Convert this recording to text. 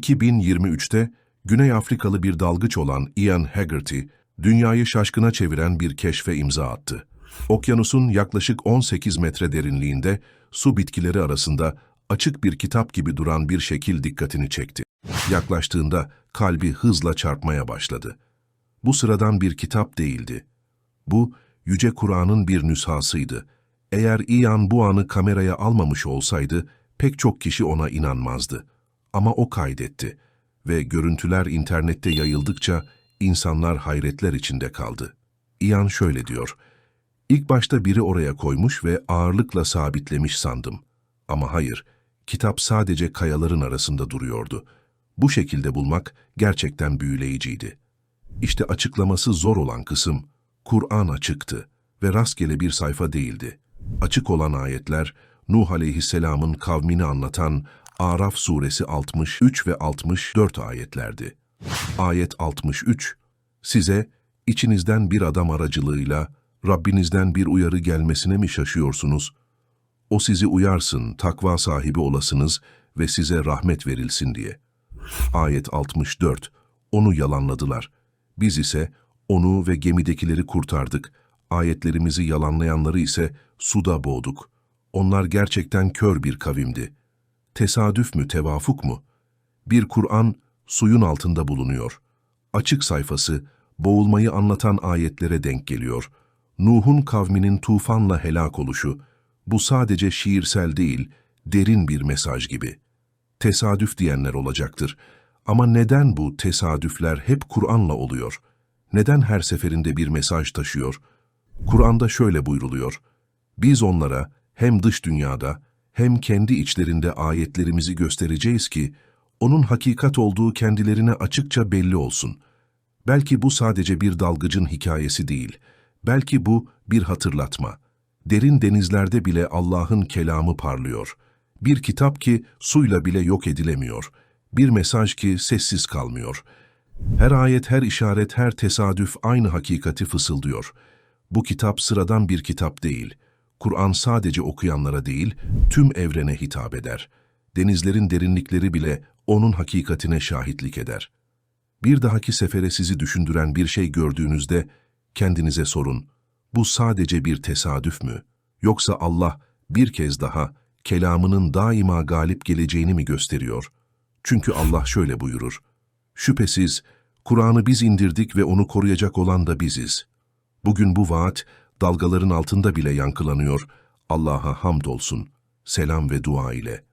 2023'te Güney Afrikalı bir dalgıç olan Ian Haggerty, dünyayı şaşkına çeviren bir keşfe imza attı. Okyanusun yaklaşık 18 metre derinliğinde su bitkileri arasında açık bir kitap gibi duran bir şekil dikkatini çekti. Yaklaştığında kalbi hızla çarpmaya başladı. Bu sıradan bir kitap değildi. Bu, Yüce Kur'an'ın bir nüshasıydı. Eğer Ian bu anı kameraya almamış olsaydı, pek çok kişi ona inanmazdı. Ama o kaydetti ve görüntüler internette yayıldıkça insanlar hayretler içinde kaldı. Ian şöyle diyor, İlk başta biri oraya koymuş ve ağırlıkla sabitlemiş sandım. Ama hayır, kitap sadece kayaların arasında duruyordu. Bu şekilde bulmak gerçekten büyüleyiciydi. İşte açıklaması zor olan kısım, Kur'an açıktı ve rastgele bir sayfa değildi. Açık olan ayetler, Nuh aleyhisselamın kavmini anlatan Araf suresi 63 ve 64 ayetlerdi. Ayet 63, size içinizden bir adam aracılığıyla Rabbinizden bir uyarı gelmesine mi şaşıyorsunuz? O sizi uyarsın, takva sahibi olasınız ve size rahmet verilsin diye. Ayet 64, onu yalanladılar. Biz ise onu ve gemidekileri kurtardık. Ayetlerimizi yalanlayanları ise suda boğduk. Onlar gerçekten kör bir kavimdi. Tesadüf mü, tevafuk mu? Bir Kur'an suyun altında bulunuyor. Açık sayfası, boğulmayı anlatan ayetlere denk geliyor. Nuh'un kavminin tufanla helak oluşu, bu sadece şiirsel değil, derin bir mesaj gibi. Tesadüf diyenler olacaktır. Ama neden bu tesadüfler hep Kur'an'la oluyor? Neden her seferinde bir mesaj taşıyor? Kur'an'da şöyle buyruluyor. Biz onlara hem dış dünyada hem kendi içlerinde ayetlerimizi göstereceğiz ki, onun hakikat olduğu kendilerine açıkça belli olsun. Belki bu sadece bir dalgıcın hikayesi değil, belki bu bir hatırlatma. Derin denizlerde bile Allah'ın kelamı parlıyor. Bir kitap ki suyla bile yok edilemiyor. Bir mesaj ki sessiz kalmıyor. Her ayet, her işaret, her tesadüf aynı hakikati fısıldıyor. Bu kitap sıradan bir kitap değil. Kur'an sadece okuyanlara değil, tüm evrene hitap eder. Denizlerin derinlikleri bile onun hakikatine şahitlik eder. Bir dahaki sefere sizi düşündüren bir şey gördüğünüzde kendinize sorun. Bu sadece bir tesadüf mü? Yoksa Allah bir kez daha kelamının daima galip geleceğini mi gösteriyor? Çünkü Allah şöyle buyurur. Şüphesiz Kur'an'ı biz indirdik ve onu koruyacak olan da biziz. Bugün bu vaat dalgaların altında bile yankılanıyor. Allah'a hamdolsun. Selam ve dua ile.